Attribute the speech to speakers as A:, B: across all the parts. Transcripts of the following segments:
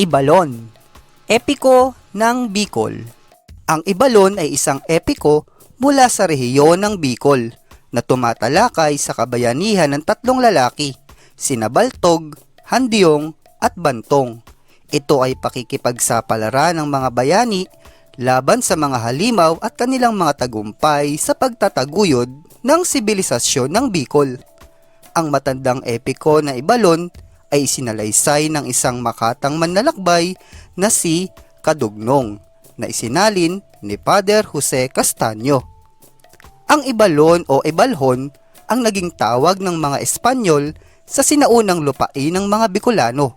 A: Ibalon Epiko ng Bicol Ang Ibalon ay isang epiko mula sa rehiyon ng Bicol na tumatalakay sa kabayanihan ng tatlong lalaki, sina Baltog, Handiong at Bantong. Ito ay pakikipagsapalaran ng mga bayani laban sa mga halimaw at kanilang mga tagumpay sa pagtataguyod ng sibilisasyon ng Bicol. Ang matandang epiko na Ibalon ay sinalaysay ng isang makatang manlalakbay na si Kadugnong na isinalin ni Father Jose Castaño. Ang Ibalon o Ibalhon ang naging tawag ng mga Espanyol sa sinaunang lupain ng mga Bicolano.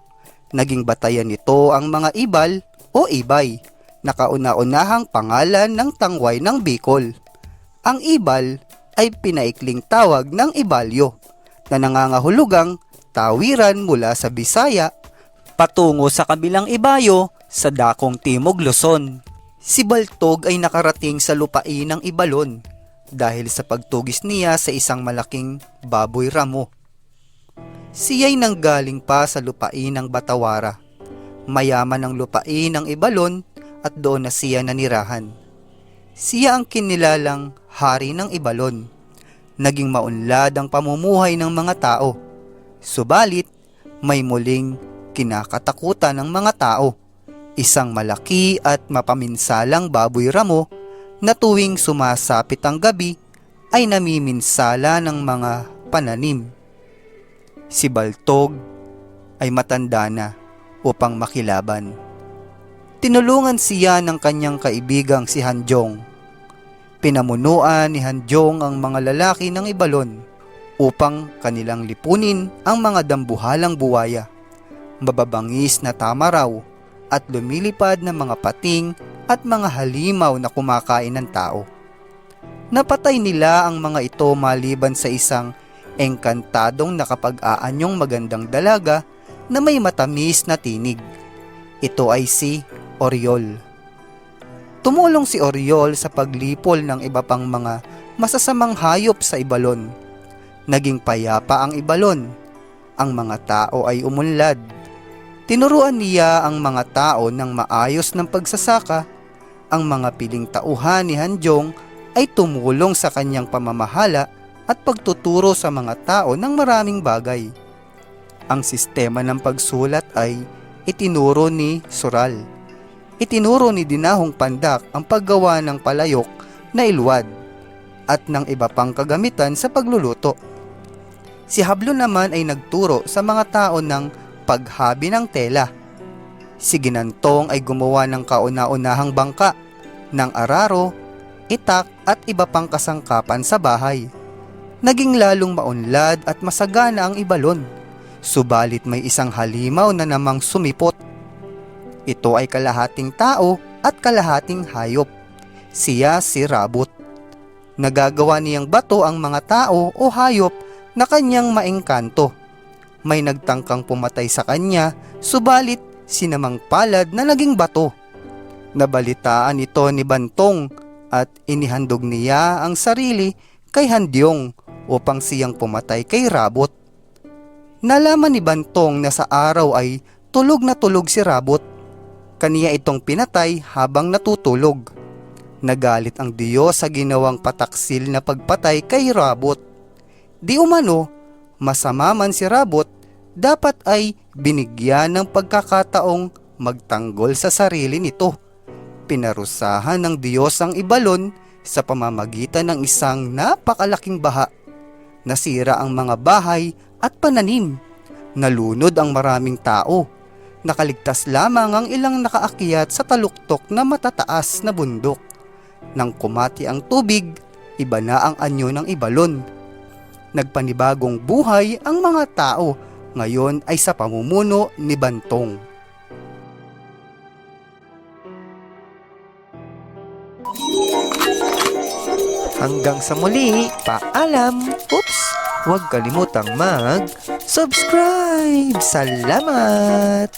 A: Naging batayan nito ang mga Ibal o Ibay na kauna-unahang pangalan ng tangway ng Bicol. Ang Ibal ay pinaikling tawag ng Ibalyo na nangangahulugang tawiran mula sa Bisaya patungo sa kabilang ibayo sa dakong Timog Luzon. Si Baltog ay nakarating sa lupain ng Ibalon dahil sa pagtugis niya sa isang malaking baboy ramo. Siya'y nanggaling pa sa lupain ng Batawara. Mayaman ang lupain ng Ibalon at doon na siya nanirahan. Siya ang kinilalang hari ng Ibalon. Naging maunlad ang pamumuhay ng mga tao. Subalit, may muling kinakatakutan ng mga tao. Isang malaki at mapaminsalang baboy ramo na tuwing sumasapit ang gabi ay namiminsala ng mga pananim. Si Baltog ay matanda na upang makilaban. Tinulungan siya ng kanyang kaibigang si Hanjong. Pinamunuan ni Hanjong ang mga lalaki ng Ibalon upang kanilang lipunin ang mga dambuhalang buwaya, mababangis na tamaraw at lumilipad na mga pating at mga halimaw na kumakain ng tao. Napatay nila ang mga ito maliban sa isang engkantadong nakapag-aanyong magandang dalaga na may matamis na tinig. Ito ay si Oriol. Tumulong si Oriol sa paglipol ng iba pang mga masasamang hayop sa Ibalon. Naging payapa ang Ibalon. Ang mga tao ay umunlad. Tinuruan niya ang mga tao ng maayos ng pagsasaka. Ang mga piling tauhan ni Hanjong ay tumulong sa kanyang pamamahala at pagtuturo sa mga tao ng maraming bagay. Ang sistema ng pagsulat ay itinuro ni Sural. Itinuro ni Dinahong Pandak ang paggawa ng palayok na ilwad at ng iba pang kagamitan sa pagluluto. Si Hablo naman ay nagturo sa mga tao ng paghabi ng tela. Si Ginantong ay gumawa ng kauna-unahang bangka, ng araro, itak at iba pang kasangkapan sa bahay. Naging lalong maunlad at masagana ang ibalon. Subalit may isang halimaw na namang sumipot. Ito ay kalahating tao at kalahating hayop. Siya si Rabot. Nagagawa niyang bato ang mga tao o hayop na kanyang maengkanto. May nagtangkang pumatay sa kanya, subalit sinamang palad na naging bato. Nabalitaan ito ni Bantong at inihandog niya ang sarili kay Handyong upang siyang pumatay kay Rabot. Nalaman ni Bantong na sa araw ay tulog na tulog si Rabot. Kaniya itong pinatay habang natutulog. Nagalit ang Diyos sa ginawang pataksil na pagpatay kay Rabot. Di umano, masama man si Rabot, dapat ay binigyan ng pagkakataong magtanggol sa sarili nito. Pinarusahan ng Diyos ang ibalon sa pamamagitan ng isang napakalaking baha. Nasira ang mga bahay at pananim. Nalunod ang maraming tao. Nakaligtas lamang ang ilang nakaakyat sa taluktok na matataas na bundok. Nang kumati ang tubig, iba na ang anyo ng ibalon. Nagpanibagong buhay ang mga tao ngayon ay sa pamumuno ni Bantong. Hanggang sa muli, paalam! Oops! Huwag kalimutang mag-subscribe! Salamat!